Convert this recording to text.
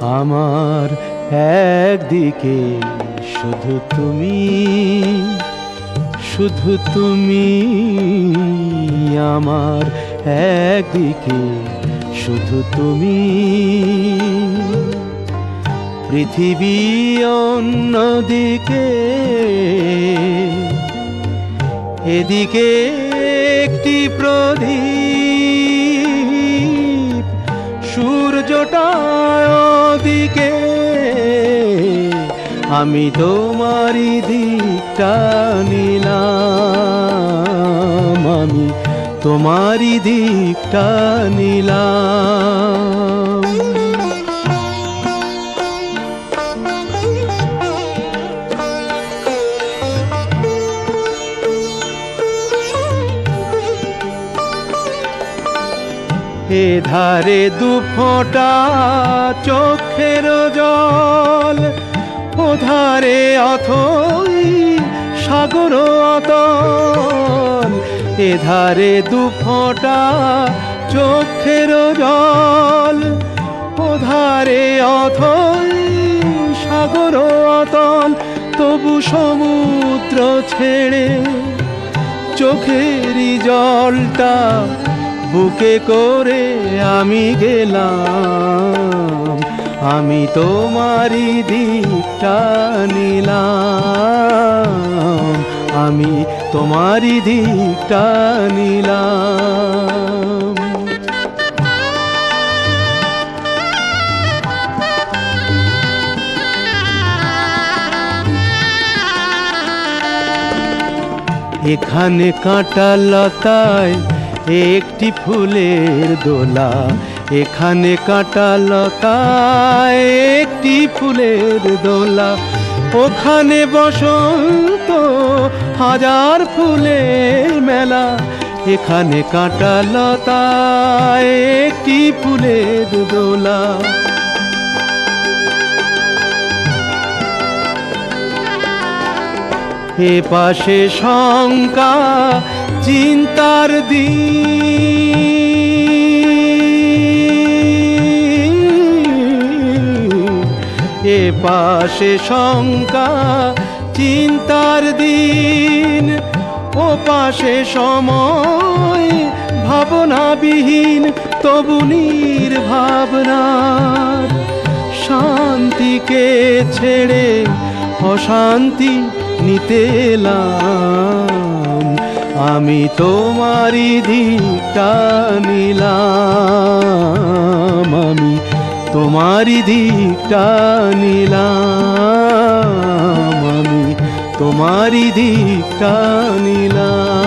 আমার একদিকে শুধু তুমি শুধু তুমি আমার একদিকে শুধু তুমি। পৃথিবী অন্যদিকে, এদিকে একটি প্রদীপ। সূর্যটা দিকে আমি তোমারি দিকটা নিলাম। আমি তোমারি দিকটা নিলাম। এ ধারে দু ফোঁটা চোখের জল, ও ধারে অথই সাগর অতল, এ ধারে দু ফোঁটা চোখের জল, ও ধারে অথই সাগর অতল, তবু সমুদ্র ছেড়ে চোখেরই জলটা বুকে করে আমি গেলাম, আমি তোমারই দিকটা নিলাম, আমি তোমারই দিকটা নিলাম। এখানে কাঁটা লতায় একটি ফুলের দোলা, এখানে কাঁটা লতায় একটি ফুলের দোলা, ওখানে বসন্ত হাজার ফুলের মেলা, এখানে কাঁটা লতায় একটি ফুলের দোলা। এ পাশে শঙ্কা চিন্তার দিন। এ পাশে শঙ্কা, চিন্তার দিন। ও পাশে সময়, ভাবনাবিহীন, তবু নির্ভাবনার। শান্তিকে ছেড়ে অশান্তি নিতে আমি তোমারি দিকটা নিলাম আমি তোমারি দিকটা নিলাম আমি তোমারি দিকটা নিলাম।